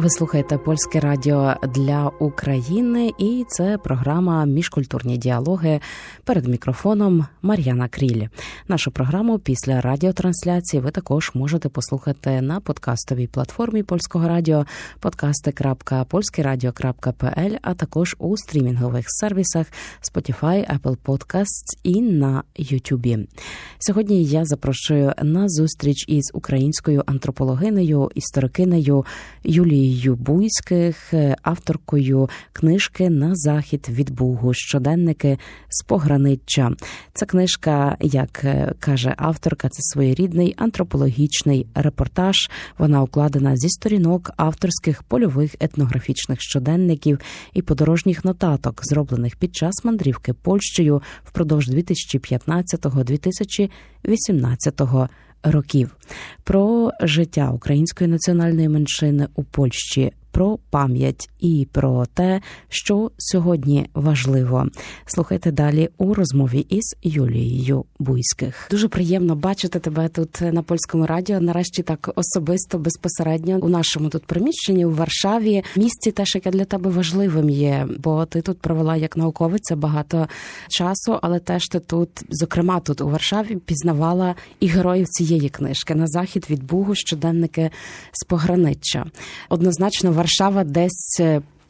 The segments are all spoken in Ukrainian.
Ви слухаєте польське радіо для України, і це програма Міжкультурні діалоги перед мікрофоном Мар'яна Кріль. Нашу програму після радіотрансляції ви також можете послухати на подкастовій платформі польського радіо podcasty.polskieradio.pl, а також у стрімінгових сервісах Spotify, Apple Podcasts і на YouTube. Сьогодні я запрошую на зустріч із українською антропологинею, історикинею Юлією. Юбуйських, авторкою книжки на захід від Бугу щоденники з пограниччя. Ця книжка, як каже авторка, це своєрідний антропологічний репортаж. Вона укладена зі сторінок авторських польових етнографічних щоденників і подорожніх нотаток, зроблених під час мандрівки Польщею впродовж 2015-2018 років. Про життя української національної меншини у Польщі про пам'ять і про те, що сьогодні важливо. Слухайте далі у розмові із Юлією Буйських. Дуже приємно бачити тебе тут на польському радіо. Нарешті так особисто, безпосередньо у нашому тут приміщенні у Варшаві. Місці теж яке для тебе важливим є, бо ти тут провела як науковиця багато часу, але теж ти тут, зокрема, тут у Варшаві, пізнавала і героїв цієї книжки на захід від Бугу щоденники з пограниччя. Однозначно. Варшава десь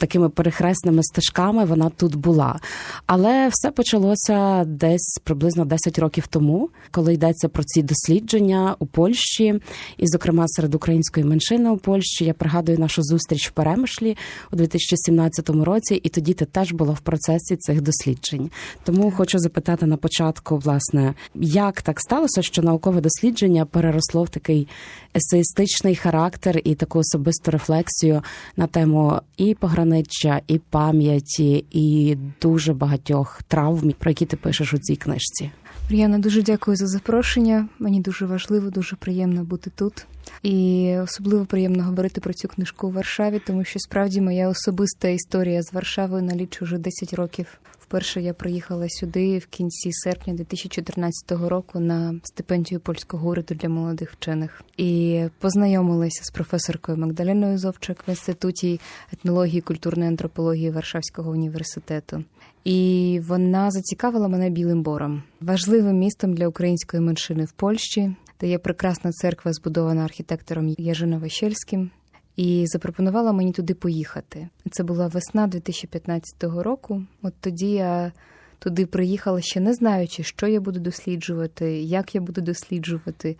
такими перехресними стежками вона тут була. Але все почалося десь приблизно 10 років тому, коли йдеться про ці дослідження у Польщі, і, зокрема, серед української меншини у Польщі. Я пригадую нашу зустріч в Перемишлі у 2017 році, і тоді ти теж була в процесі цих досліджень. Тому хочу запитати на початку, власне, як так сталося, що наукове дослідження переросло в такий есеїстичний характер і таку особисту рефлексію на тему і пограниччя, і пам'яті, і дуже багатьох травм, про які ти пишеш у цій книжці. Мар'яна, дуже дякую за запрошення. Мені дуже важливо, дуже приємно бути тут. І особливо приємно говорити про цю книжку у Варшаві, тому що справді моя особиста історія з Варшавою налічує вже 10 років. Вперше я приїхала сюди в кінці серпня 2014 року на стипендію польського уряду для молодих вчених і познайомилася з професоркою Магдаліною Зовчик в інституті етнології і культурної антропології Варшавського університету. І вона зацікавила мене білим бором, важливим містом для української меншини в Польщі, де є прекрасна церква, збудована архітектором Яжино Ващельським, і запропонувала мені туди поїхати. Це була весна 2015 року. От тоді я туди приїхала ще не знаючи, що я буду досліджувати, як я буду досліджувати.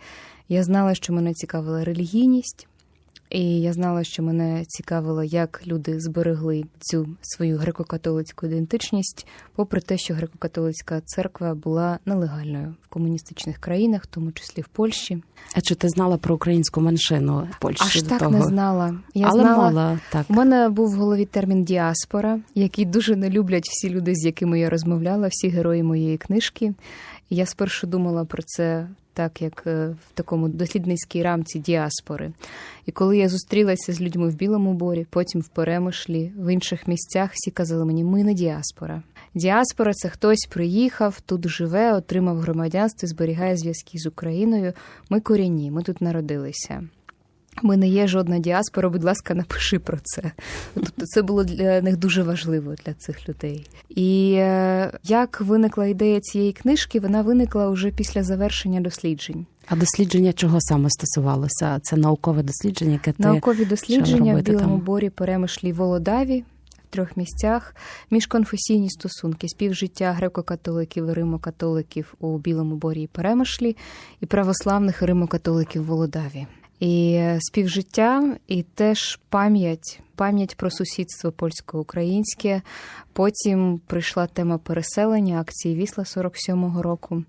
Я знала, що мене цікавила релігійність. І я знала, що мене цікавило, як люди зберегли цю свою греко-католицьку ідентичність, попри те, що греко-католицька церква була нелегальною в комуністичних країнах, в тому числі в Польщі. А чи ти знала про українську меншину в Польщі? Аж до так того? не знала. Я Але знала, мала так. У мене був в голові термін діаспора, який дуже не люблять всі люди, з якими я розмовляла, всі герої моєї книжки. Я спершу думала про це так, як в такому дослідницькій рамці діаспори. І коли я зустрілася з людьми в Білому борі, потім в Перемишлі, в інших місцях, всі казали мені, ми не діаспора. Діаспора це хтось приїхав, тут живе, отримав громадянство, зберігає зв'язки з Україною. Ми корінні, ми тут народилися. Ми не є жодна діаспора, будь ласка, напиши про це. Тобто це було для них дуже важливо для цих людей. І як виникла ідея цієї книжки, вона виникла вже після завершення досліджень. А дослідження чого саме стосувалося? Це наукове дослідження, яке ти наукові дослідження в Білому там? борі, Перемишлі, Володаві. В трьох місцях міжконфесійні стосунки, співжиття греко-католиків і римо-католиків у Білому борі і Перемишлі, і православних римо-католиків в Володаві. І співжиття, і теж пам'ять, пам'ять про сусідство польсько-українське. Потім прийшла тема переселення акції Вісла 47-го року.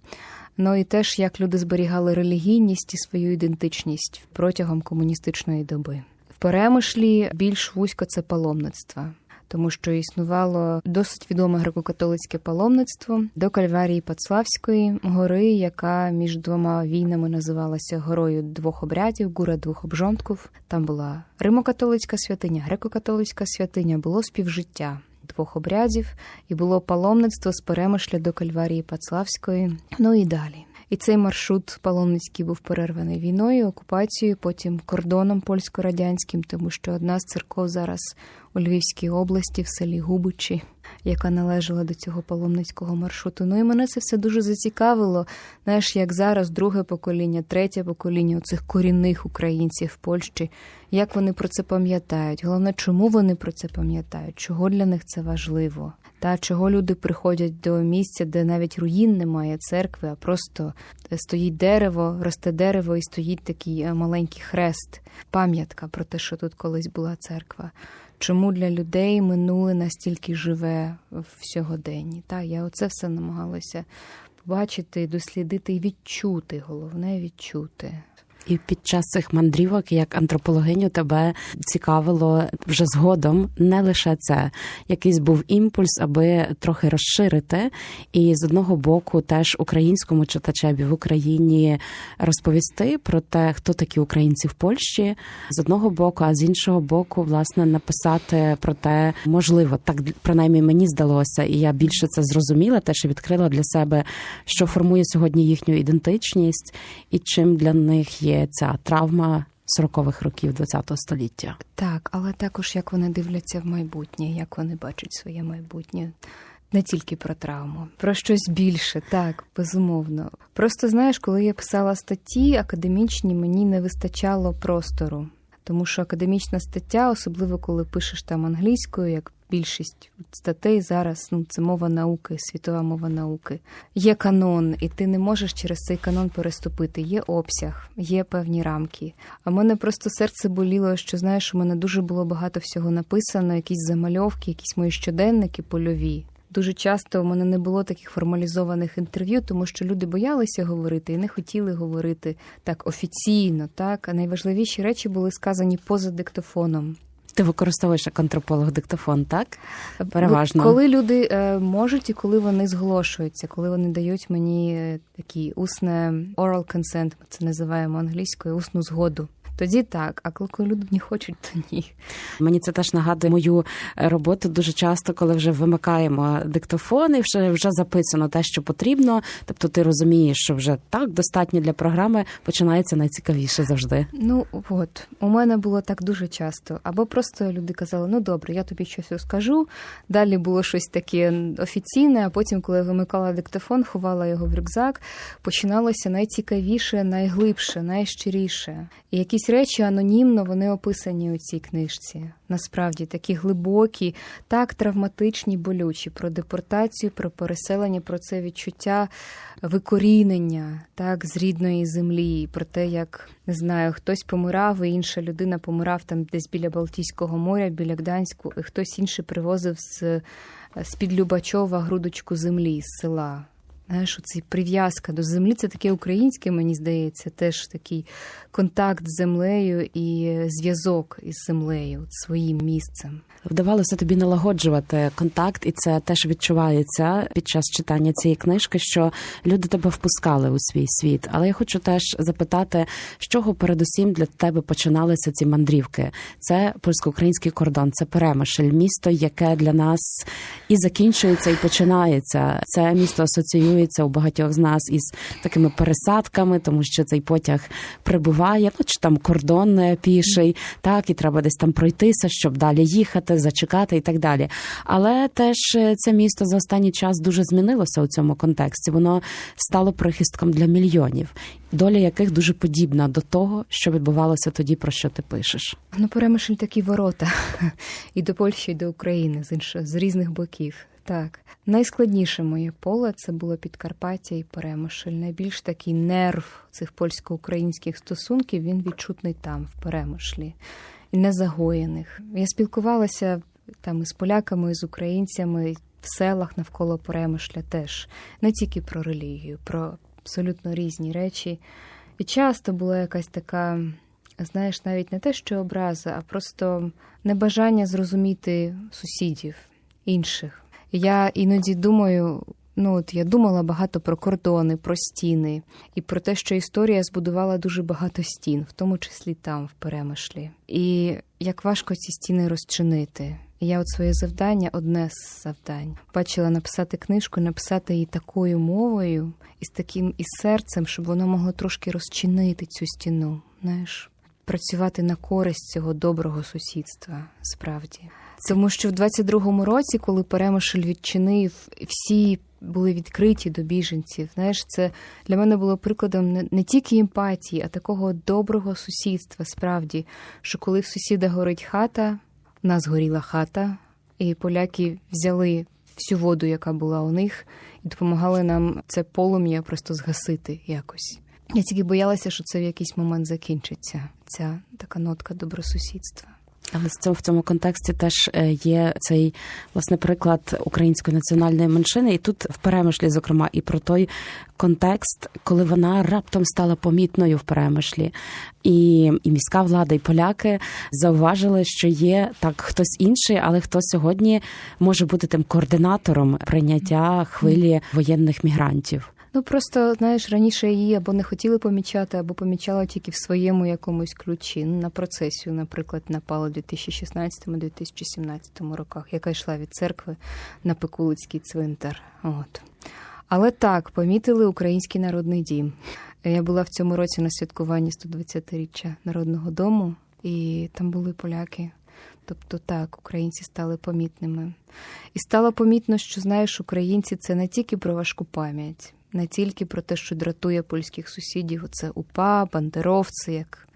Ну і теж як люди зберігали релігійність і свою ідентичність протягом комуністичної доби. В перемишлі більш вузько це паломництво. Тому що існувало досить відоме греко-католицьке паломництво до Кальварії Пацлавської гори, яка між двома війнами називалася горою двох обрядів, гура двох обжонтків. Там була римо-католицька святиня, греко-католицька святиня, було співжиття двох обрядів, і було паломництво з перемишля до Кальварії Пацлавської, ну і далі. І цей маршрут паломницький був перерваний війною, окупацією, потім кордоном польсько-радянським, тому що одна з церков зараз у Львівській області, в селі Губичі, яка належала до цього паломницького маршруту. Ну і мене це все дуже зацікавило. Знаєш, як зараз друге покоління, третє покоління цих корінних українців в Польщі, як вони про це пам'ятають? Головне, чому вони про це пам'ятають? Чого для них це важливо? Та чого люди приходять до місця, де навіть руїн немає церкви, а просто стоїть дерево, росте дерево і стоїть такий е, маленький хрест, пам'ятка про те, що тут колись була церква. Чому для людей минуле настільки живе в сьогоденні? Та я оце все намагалася побачити, дослідити і відчути. Головне відчути. І під час цих мандрівок, як антропологиню, тебе цікавило вже згодом не лише це. Якийсь був імпульс, аби трохи розширити, і з одного боку теж українському читачеві в Україні розповісти про те, хто такі українці в Польщі, з одного боку, а з іншого боку, власне, написати про те, можливо, так принаймні мені здалося, і я більше це зрозуміла, теж відкрила для себе, що формує сьогодні їхню ідентичність, і чим для них є ця травма 40-х років ХХ століття. Так, але також як вони дивляться в майбутнє, як вони бачать своє майбутнє. Не тільки про травму, про щось більше, так, безумовно. Просто знаєш, коли я писала статті академічні, мені не вистачало простору, тому що академічна стаття, особливо коли пишеш там англійською, як більшість статей зараз ну, це мова науки, світова мова науки. Є канон, і ти не можеш через цей канон переступити. Є обсяг, є певні рамки. А в мене просто серце боліло, що знаєш, у мене дуже було багато всього написано, якісь замальовки, якісь мої щоденники польові. Дуже часто в мене не було таких формалізованих інтерв'ю, тому що люди боялися говорити і не хотіли говорити так офіційно. Так а найважливіші речі були сказані поза диктофоном. Ти використовуєш як антрополог диктофон, так? Переважно. Коли люди е, можуть і коли вони зголошуються, коли вони дають мені такі усне oral consent, ми це називаємо англійською, усну згоду. Тоді так, а коли люди не хочуть, то ні. Мені це теж нагадує мою роботу дуже часто, коли вже вимикаємо диктофон і вже вже записано те, що потрібно. Тобто ти розумієш, що вже так достатньо для програми починається найцікавіше завжди. Ну от у мене було так дуже часто. Або просто люди казали: ну добре, я тобі щось розкажу. Далі було щось таке офіційне. А потім, коли я вимикала диктофон, ховала його в рюкзак, починалося найцікавіше, найглибше, найщиріше. І якісь речі анонімно вони описані у цій книжці. Насправді такі глибокі, так травматичні, болючі про депортацію, про переселення, про це відчуття викорінення так з рідної землі, про те, як не знаю, хтось помирав, і інша людина помирав там десь біля Балтійського моря, біля Гданську, і хтось інший привозив з з під Любачова грудочку землі з села. Знаєш, оці прив'язка до землі це таке українське, мені здається, теж такий контакт з землею і зв'язок із землею, своїм місцем. Вдавалося тобі налагоджувати контакт, і це теж відчувається під час читання цієї книжки, що люди тебе впускали у свій світ. Але я хочу теж запитати, з чого передусім для тебе починалися ці мандрівки? Це польсько-український кордон, це Перемишль, місто, яке для нас і закінчується, і починається. Це місто асоціюється у багатьох з нас із такими пересадками, тому що цей потяг прибуває, ну чи там кордон піший, так і треба десь там пройтися, щоб далі їхати зачекати і так далі. Але теж це місто за останній час дуже змінилося у цьому контексті. Воно стало прихистком для мільйонів, доля яких дуже подібна до того, що відбувалося тоді, про що ти пишеш. Ну, Перемишль такі ворота і до Польщі, і до України з інших з різних боків. Так, найскладніше моє поле це було Підкарпаття і Перемишль. Найбільш такий нерв цих польсько-українських стосунків він відчутний там, в Перемишлі і незагоєних. Я спілкувалася там із поляками, і з українцями в селах навколо Перемишля теж не тільки про релігію, про абсолютно різні речі. І часто була якась така, знаєш, навіть не те, що образа, а просто небажання зрозуміти сусідів інших. Я іноді думаю, Ну, от я думала багато про кордони, про стіни і про те, що історія збудувала дуже багато стін, в тому числі там, в перемишлі. І як важко ці стіни розчинити, я от своє завдання, одне з завдань, бачила написати книжку, написати її такою мовою і з таким і серцем, щоб воно могло трошки розчинити цю стіну. Знаєш, працювати на користь цього доброго сусідства, справді. Тому що в 22-му році, коли Перемишль відчинив, всі були відкриті до біженців. Знаєш, це для мене було прикладом не, тільки емпатії, а такого доброго сусідства, справді, що коли в сусіда горить хата, в нас горіла хата, і поляки взяли всю воду, яка була у них, і допомагали нам це полум'я просто згасити якось. Я тільки боялася, що це в якийсь момент закінчиться, ця така нотка добросусідства. Але з цьому в цьому контексті теж е, є цей власне приклад української національної меншини, і тут в перемишлі, зокрема, і про той контекст, коли вона раптом стала помітною в перемишлі, і, і міська влада, і поляки зауважили, що є так хтось інший, але хто сьогодні може бути тим координатором прийняття хвилі воєнних мігрантів. Ну просто знаєш, раніше її або не хотіли помічати, або помічали тільки в своєму якомусь ключі. На процесію, наприклад, напали в 2016-2017 роках, яка йшла від церкви на Пекулицький цвинтар. От. Але так, помітили Український народний дім. Я була в цьому році на святкуванні 120-річчя Народного дому, і там були поляки. Тобто так, українці стали помітними. І стало помітно, що знаєш, українці це не тільки про важку пам'ять, не тільки про те, що дратує польських сусідів, оце УПА, бандеровці, як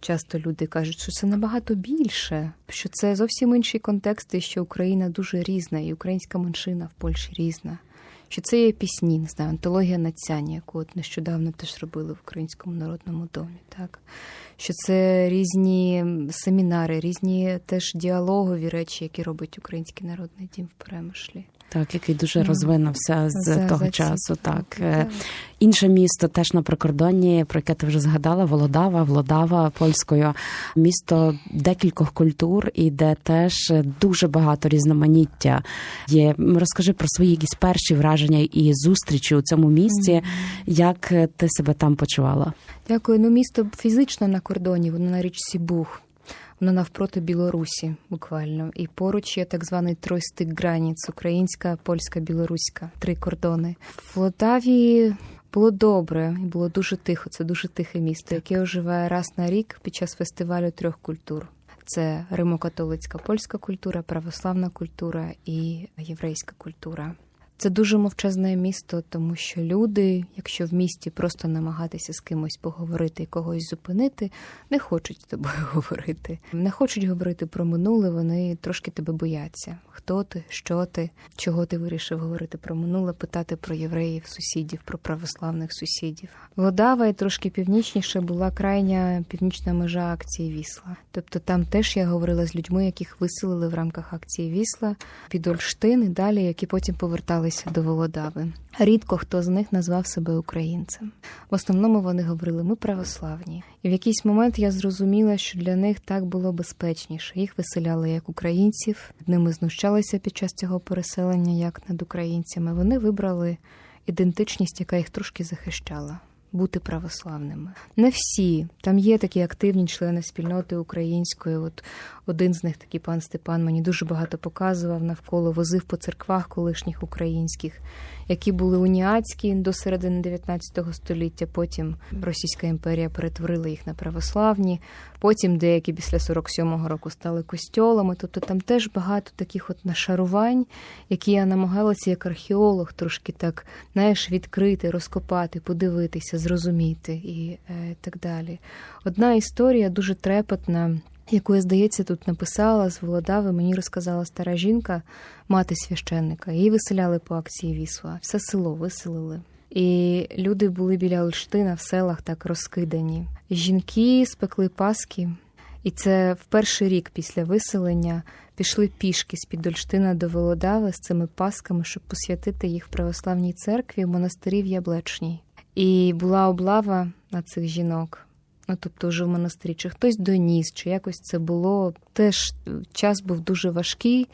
часто люди кажуть, що це набагато більше, що це зовсім інший контекст, і що Україна дуже різна, і українська меншина в Польщі різна. Що це є пісні, не знаю, антологія Нацяні, яку от нещодавно теж робили в Українському народному домі, так що це різні семінари, різні теж діалогові речі, які робить Український народний дім в перемишлі. Так, який дуже Ну, розвинувся з за- того за ці часу. Так Е, так. інше місто теж на прикордонні, про яке ти вже згадала, Володава, Влодава польською, місто декількох культур, і де теж дуже багато різноманіття є. Розкажи про свої якісь перші враження і зустрічі у цьому місті. Як ти себе там почувала? Дякую. Ну, місто фізично на кордоні, воно на річці Буг. Воно навпроти Білорусі, буквально. І поруч є так званий тройстик граніц українська, польська, білоруська, три кордони. В Лотаві було добре і було дуже тихо. Це дуже тихе місто, яке оживає раз на рік під час фестивалю трьох культур. Це римо-католицька польська культура, православна культура і єврейська культура. Це дуже мовчазне місто, тому що люди, якщо в місті просто намагатися з кимось поговорити і когось зупинити, не хочуть з тобою говорити. Не хочуть говорити про минуле, вони трошки тебе бояться. Хто ти, що ти, чого ти вирішив говорити про минуле, питати про євреїв, сусідів, про православних сусідів. Водава і трошки північніше була крайня північна межа акції Вісла. Тобто там теж я говорила з людьми, яких виселили в рамках акції Вісла під Ольштин і далі, які потім поверталися до Володави. Рідко хто з них назвав себе українцем. В основному вони говорили ми православні. І в якийсь момент я зрозуміла, що для них так було безпечніше. Їх виселяли як українців, ними знущалися під час цього переселення, як над українцями. Вони вибрали ідентичність, яка їх трошки захищала. Бути православними. Не всі. Там є такі активні члени спільноти української. От один з них, такий пан Степан, мені дуже багато показував навколо, возив по церквах колишніх українських, які були уніатські до середини 19 століття. Потім Російська імперія перетворила їх на православні. Потім деякі після 47-го року стали костьолами. Тобто там теж багато таких от нашарувань, які я намагалася як археолог трошки так знаєш, відкрити, розкопати, подивитися, зрозуміти і е, так далі. Одна історія дуже трепетна. Яку я, здається, тут написала з Володави, мені розказала стара жінка, мати священника. Її виселяли по акції Вісла. Все село виселили. І люди були біля Ольштина в селах так розкидані. Жінки спекли паски, і це в перший рік після виселення пішли пішки з під Ольштина до Володави з цими пасками, щоб посвятити їх в православній церкві в монастирі в Яблечній. І була облава на цих жінок. Ну, тобто, вже в монастирі, чи хтось доніс, чи якось це було. Теж час був дуже важкий,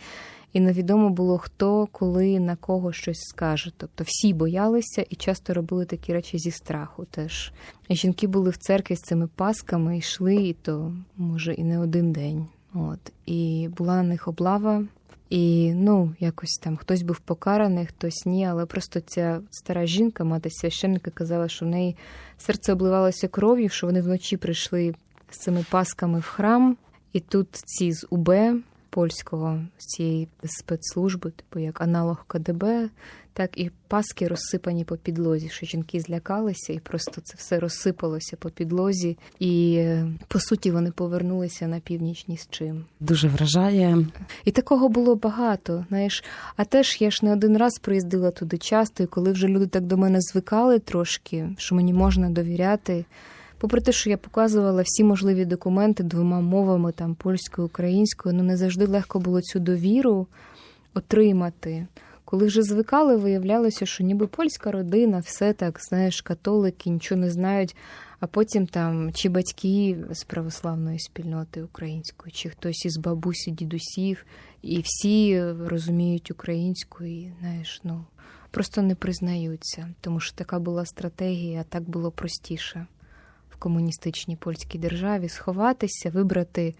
і невідомо було, хто, коли, на кого щось скаже. Тобто всі боялися і часто робили такі речі зі страху. Теж жінки були в церкві з цими пасками, йшли, і то, може, і не один день. От і була на них облава. І ну, якось там хтось був покараний, хтось ні, але просто ця стара жінка, мати священника, казала, що в неї серце обливалося кров'ю, що вони вночі прийшли з цими пасками в храм, і тут ці з УБ польського з цієї спецслужби, типу як аналог КДБ, так і паски розсипані по підлозі, що жінки злякалися, і просто це все розсипалося по підлозі. І е, по суті вони повернулися на північ ні з чим. Дуже вражає. І такого було багато. Знаєш, а теж я ж не один раз приїздила туди часто, і коли вже люди так до мене звикали трошки, що мені можна довіряти. Попри те, що я показувала всі можливі документи двома мовами, там польською, українською, ну не завжди легко було цю довіру отримати. Коли вже звикали, виявлялося, що ніби польська родина, все так, знаєш, католики нічого не знають. А потім там чи батьки з православної спільноти української, чи хтось із бабусі, дідусів, і всі розуміють українську, і знаєш, ну просто не признаються, тому що така була стратегія, так було простіше комуністичній польській державі сховатися, вибрати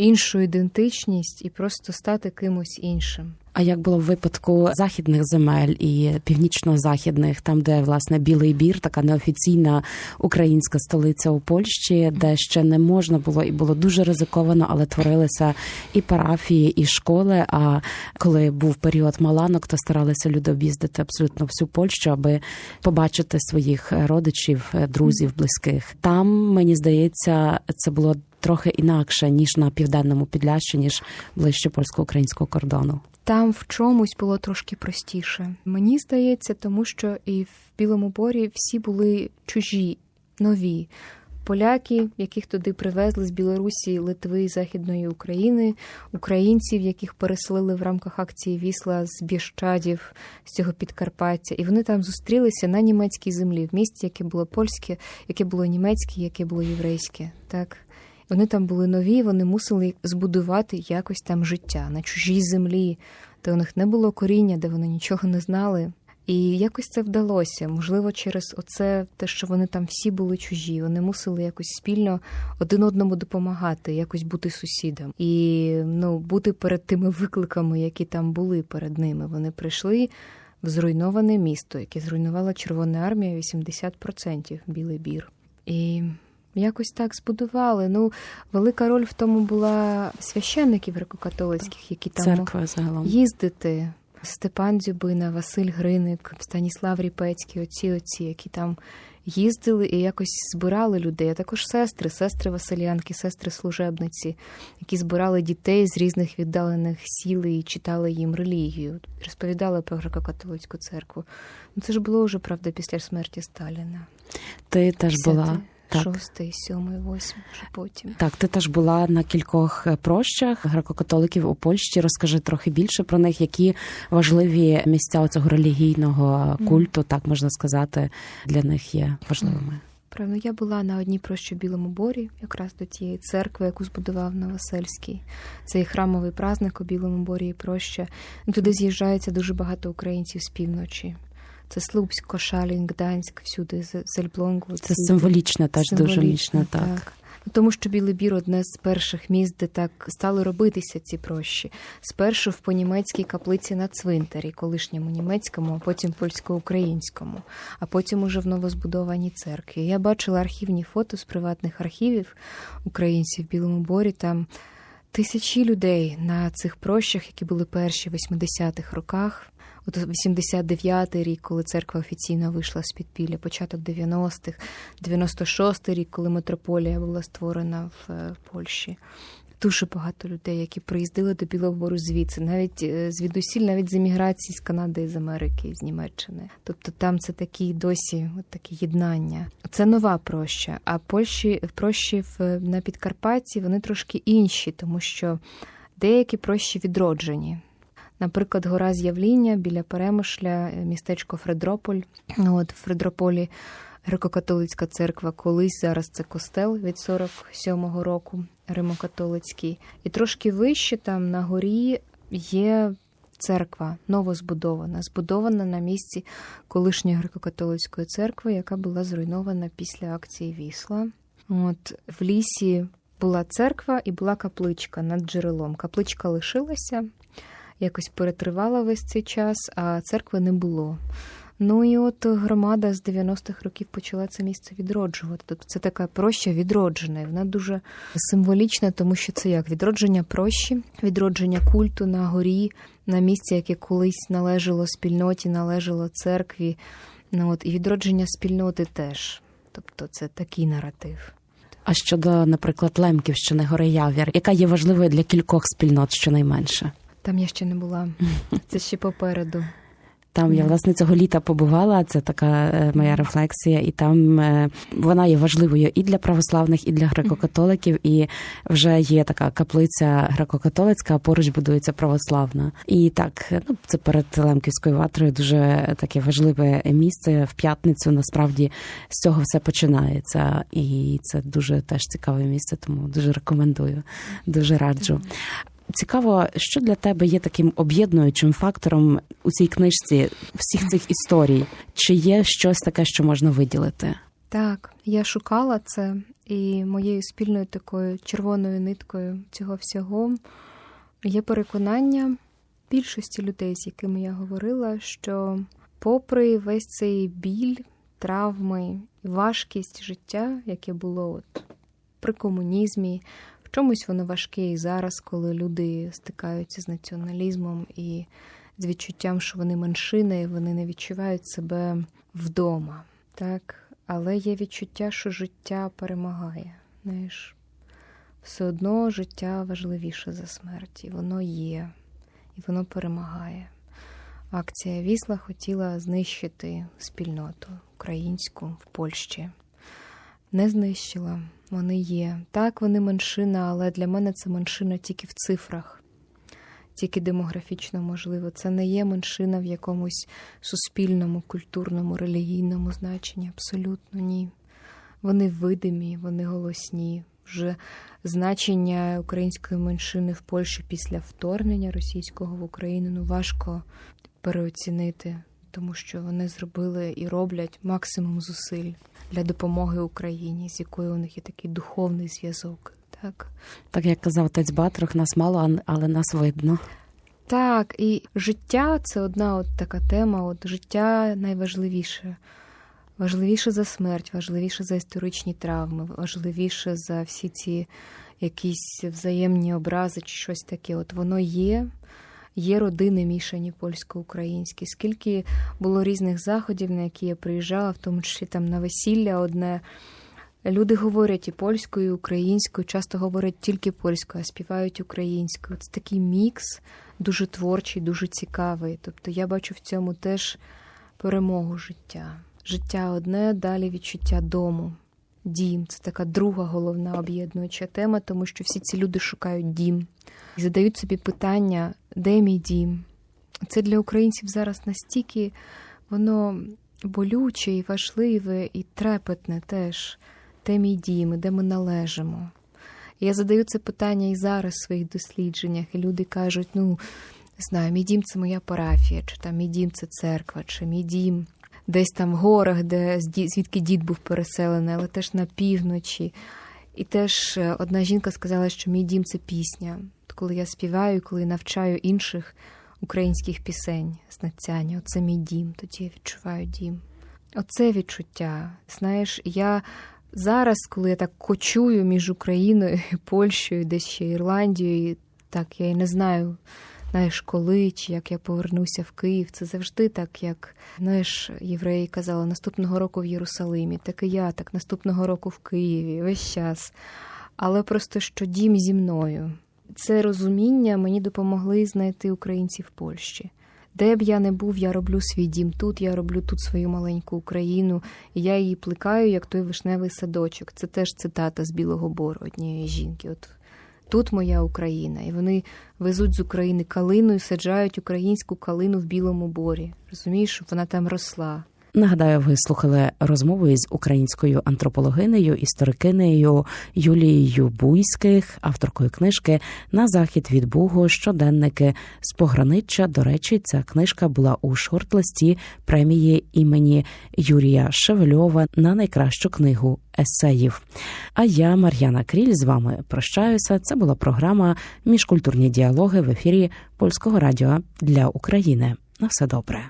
іншу ідентичність і просто стати кимось іншим. А як було в випадку західних земель і північно-західних, там, де власне Білий Бір, така неофіційна українська столиця у Польщі, де ще не можна було і було дуже ризиковано, але творилися і парафії, і школи. А коли був період маланок, то старалися люди об'їздити абсолютно всю Польщу, аби побачити своїх родичів, друзів, близьких. Там мені здається, це було трохи інакше ніж на південному Підлящі, ніж ближче польсько-українського кордону. Там в чомусь було трошки простіше. Мені здається, тому що і в Білому Борі всі були чужі, нові. Поляки, яких туди привезли з Білорусі, Литви, Західної України, українців, яких переселили в рамках акції Вісла з Біщадів, з цього Підкарпаття, і вони там зустрілися на німецькій землі, в місті, яке було польське, яке було німецьке, яке було єврейське. Так вони там були нові, вони мусили збудувати якось там життя на чужій землі, де у них не було коріння, де вони нічого не знали. І якось це вдалося. Можливо, через оце те, що вони там всі були чужі. Вони мусили якось спільно один одному допомагати, якось бути сусідом і ну бути перед тими викликами, які там були перед ними. Вони прийшли в зруйноване місто, яке зруйнувала Червона армія 80% білий бір. І Якось так збудували. Ну, велика роль в тому була священників греко-католицьких, які там Церква загалом. їздити. Степан Дзюбина, Василь Гриник, Станіслав Ріпецький, оці оці, які там їздили і якось збирали людей. А також сестри, сестри Василянки, сестри служебниці, які збирали дітей з різних віддалених сіл і читали їм релігію, розповідали про греко-католицьку церкву. Ну це ж було вже правда після смерті Сталіна. Ти теж була. Так. Шостий, сьомий, восьмий, вже потім. Так, ти теж була на кількох прощах греко-католиків у Польщі. Розкажи трохи більше про них, які важливі місця цього релігійного культу, mm. так можна сказати, для них є важливими. Правильно, я була на одній прощі в Білому Борі, якраз до тієї церкви, яку збудував Новосельський. Цей храмовий праздник у Білому Борі і проща. Туди з'їжджається дуже багато українців з півночі. Це Слупськ, Кошалін, Гданськ, всюди з Ельблонгу. Це символічно теж дуже лічно, так. так. Тому що Білий Бір одне з перших міст, де так стали робитися ці прощі. Спершу в понімецькій каплиці на цвинтарі, колишньому німецькому, а потім польсько-українському, а потім уже в новозбудованій церкві. Я бачила архівні фото з приватних архівів українців в Білому Борі. Там тисячі людей на цих прощах, які були перші в 80-х роках. От 89-й рік, коли церква офіційно вийшла з підпілля, початок 90-х, 96-й рік, коли митрополія була створена в е, Польщі. Дуже багато людей, які приїздили до Білого Бору звідси, навіть е, звідусіль, навіть з еміграції з Канади, з Америки, з Німеччини. Тобто там це такі досі, от такі єднання. Це нова проща. А Польщі прощі на Підкарпатті вони трошки інші, тому що деякі прощі відроджені. Наприклад, гора з'явління біля Перемишля, містечко Фредрополь. От в Фредрополі греко-католицька церква колись зараз це костел від 47-го року, римокатолицький. І трошки вище там на горі є церква новозбудована, збудована на місці колишньої греко-католицької церкви, яка була зруйнована після акції Вісла. От в лісі була церква і була капличка над джерелом. Капличка лишилася, якось перетривала весь цей час, а церкви не було. Ну і от громада з 90-х років почала це місце відроджувати. Тобто це така проща відроджена. І вона дуже символічна, тому що це як відродження прощі, відродження культу на горі, на місці, яке колись належало спільноті, належало церкві. Ну от і відродження спільноти теж. Тобто це такий наратив. А щодо, наприклад, Лемківщини, Гори Явір, яка є важливою для кількох спільнот, щонайменше. Там я ще не була. Це ще попереду. Там я власне цього літа побувала. Це така е, моя рефлексія, і там е, вона є важливою і для православних, і для греко-католиків. І вже є така каплиця греко-католицька, а поруч будується православна. І так, ну це перед Лемківською ватрою дуже таке важливе місце в п'ятницю. Насправді з цього все починається, і це дуже теж цікаве місце, тому дуже рекомендую, дуже раджу. Цікаво, що для тебе є таким об'єднуючим фактором у цій книжці всіх цих історій? Чи є щось таке, що можна виділити? Так, я шукала це, і моєю спільною такою червоною ниткою цього всього є переконання більшості людей, з якими я говорила, що, попри весь цей біль, травми і важкість життя, яке було от при комунізмі, чомусь воно важке і зараз, коли люди стикаються з націоналізмом і з відчуттям, що вони меншини, і вони не відчувають себе вдома. Так? Але є відчуття, що життя перемагає. Знаєш, все одно життя важливіше за смерть, і воно є, і воно перемагає. Акція Вісла хотіла знищити спільноту українську в Польщі. Не знищила, вони є. Так, вони меншина, але для мене це меншина тільки в цифрах, тільки демографічно можливо. Це не є меншина в якомусь суспільному, культурному, релігійному значенні. Абсолютно ні. Вони видимі, вони голосні. Вже значення української меншини в Польщі після вторгнення російського в Україну ну важко переоцінити, тому що вони зробили і роблять максимум зусиль для допомоги Україні, з якою у них є такий духовний зв'язок. Так, Так як казав отець Батрох, нас мало, але нас видно. Так, і життя це одна от така тема. От життя найважливіше. Важливіше за смерть, важливіше за історичні травми, важливіше за всі ці якісь взаємні образи чи щось таке. От воно є. Є родини мішані польсько-українські. Скільки було різних заходів, на які я приїжджала, в тому числі там на весілля одне. Люди говорять і польською, і українською, часто говорять тільки польською, а співають українською. Це такий мікс, дуже творчий, дуже цікавий. Тобто я бачу в цьому теж перемогу життя. Життя одне, далі відчуття дому. Дім це така друга головна об'єднуюча тема, тому що всі ці люди шукають дім і задають собі питання, де мій дім. Це для українців зараз настільки воно болюче і важливе, і трепетне теж, де мій дім, де ми належимо. Я задаю це питання і зараз в своїх дослідженнях, і люди кажуть: ну, не знаю, мій дім це моя парафія, чи там мій дім це церква, чи мій дім десь там в горах, де звідки дід був переселений, але теж на півночі. І теж одна жінка сказала, що мій дім це пісня. Коли я співаю, коли навчаю інших українських пісень з нацяння, оце мій дім, тоді я відчуваю дім. Оце відчуття. Знаєш, я зараз, коли я так кочую між Україною Польщею, десь ще Ірландією, так я і не знаю знаєш, коли чи як я повернуся в Київ. Це завжди так, як знаєш, євреї казали наступного року в Єрусалимі, так і я, так наступного року в Києві, весь час. Але просто що дім зі мною. Це розуміння мені допомогли знайти українців в Польщі. Де б я не був, я роблю свій дім тут, я роблю тут свою маленьку Україну, і я її плекаю, як той вишневий садочок. Це теж цитата з Білого Бору однієї жінки. От Тут моя Україна, і вони везуть з України калину і саджають українську калину в Білому борі. Розумієш, вона там росла. Нагадаю, ви слухали розмову із українською антропологинею, історикинею Юлією Буйських, авторкою книжки На захід від Бугу щоденники з пограниччя. До речі, ця книжка була у шорт-листі премії імені Юрія Шевельова на найкращу книгу есеїв. А я, Мар'яна Кріль, з вами прощаюся. Це була програма Міжкультурні діалоги в ефірі Польського радіо для України. На все добре.